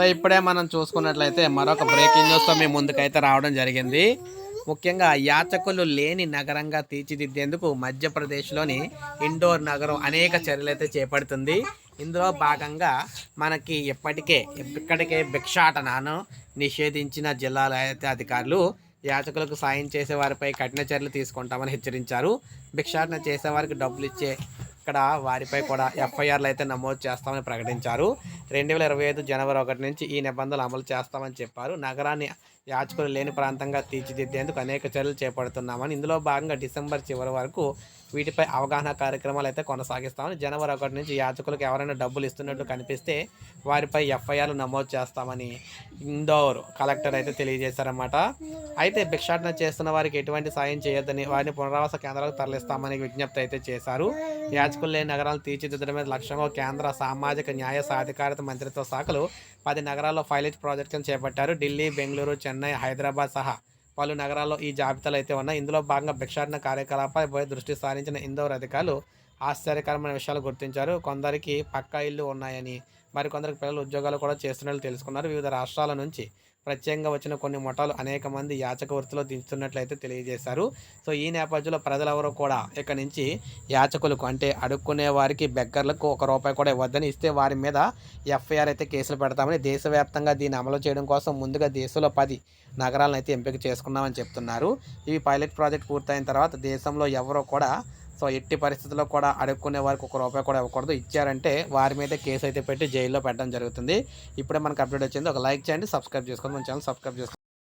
So ఇప్పుడే మనం చూసుకున్నట్లయితే మరొక బ్రేకింగ్ న్యూస్తో మీ ముందుకైతే రావడం జరిగింది. ముఖ్యంగా యాచకులు లేని నగరంగా తీర్చిదిద్దేందుకు మధ్యప్రదేశ్లోని ఇండోర్ నగరం అనేక చర్యలైతే చేపడుతుంది. ఇందులో భాగంగా మనకి ఇప్పటికే ఇక్కడికే భిక్షాటనను నిషేధించిన జిల్లాల అయితే అధికారులు యాచకులకు సాయం చేసే వారిపై కఠిన చర్యలు తీసుకుంటామని హెచ్చరించారు. భిక్షాటన చేసే వారికి డబ్బులు ఇచ్చే ఇక్కడ వారిపై కూడా ఎఫ్ఐఆర్లు అయితే నమోదు చేస్తామని ప్రకటించారు. రెండు వేల ఇరవై ఐదు జనవరి ఒకటి నుంచి ఈ నిబంధనలు అమలు చేస్తామని చెప్పారు. నగరాన్ని యాచకులు లేని ప్రాంతంగా తీర్చిదిద్దేందుకు అనేక చర్యలు చేపడుతున్నామని ఇందులో భాగంగా డిసెంబర్ చివరి వరకు వీటిపై అవగాహన కార్యక్రమాలు అయితే కొనసాగిస్తామని జనవరి ఒకటి నుంచి యాచకులకు ఎవరైనా డబ్బులు ఇస్తున్నట్లు కనిపిస్తే వారిపై ఎఫ్ఐఆర్లు నమోదు చేస్తామని ఇందోర్ కలెక్టర్ అయితే తెలియజేశారన్నమాట. అయితే భిక్షాటన చేస్తున్న వారికి ఎటువంటి సాయం చేయొద్దని వారిని పునరావాస కేంద్రాలకు తరలిస్తామని విజ్ఞప్తి అయితే చేశారు. యాచకులు లేని నగరాలు తీర్చిదిద్దడమే లక్ష్యంగా కేంద్ర సామాజిక న్యాయ సాధికారత మంత్రిత్వ శాఖలు పది నగరాల్లో పైలట్ ప్రాజెక్టులను చేపట్టారు. ఢిల్లీ బెంగళూరు చెన్నై హైదరాబాద్ సహా పలు నగరాల్లో ఈ జాబితాలు అయితే ఉన్నాయి. ఇందులో భాగంగా భిక్షాటన కార్యకలాపాలపై దృష్టి సారించిన ఇందోర్ అధికారులు ఆశ్చర్యకరమైన విషయాలు గుర్తించారు. కొందరికి పక్కా ఇల్లు ఉన్నాయని మరికొందరికి పిల్లలు ఉద్యోగాలు కూడా చేస్తున్నట్లు తెలుసుకున్నారు. వివిధ రాష్ట్రాల నుంచి ప్రత్యేకంగా వచ్చిన కొన్ని ముఠాలు అనేక మంది యాచక వృత్తిలో దించుతున్నట్లయితే తెలియజేశారు. సో ఈ నేపథ్యంలో ప్రజలెవరూ కూడా ఇక్కడి నుంచి యాచకులకు అంటే అడుక్కునే వారికి బెగ్గర్లకు ఒక రూపాయి కూడా ఇవ్వద్దని ఇస్తే వారి మీద ఎఫ్ఐఆర్ అయితే కేసులు పెడతామని దేశవ్యాప్తంగా దీన్ని అమలు చేయడం కోసం ముందుగా దేశంలో పది నగరాలను అయితే ఎంపిక చేసుకున్నామని చెప్తున్నారు. ఇవి పైలట్ ప్రాజెక్ట్ పూర్తయిన తర్వాత దేశంలో ఎవరో కూడా సో ఎట్టి పరిస్థితుల్లో కూడా అడుక్కునే వారికి ఒక రూపాయి కూడా ఇవ్వకూడదు. ఇచ్చారంటే వారి మీద కేసు అయితే పెట్టి జైల్లో పెట్టడం జరుగుతుంది. ఇప్పుడే మనకు అప్డేట్ వచ్చింది. ఒక లైక్ చేయండి సబ్స్క్రైబ్ చేసుకోండి. మన ఛానల్ సబ్స్క్రైబ్ చేసుకోండి.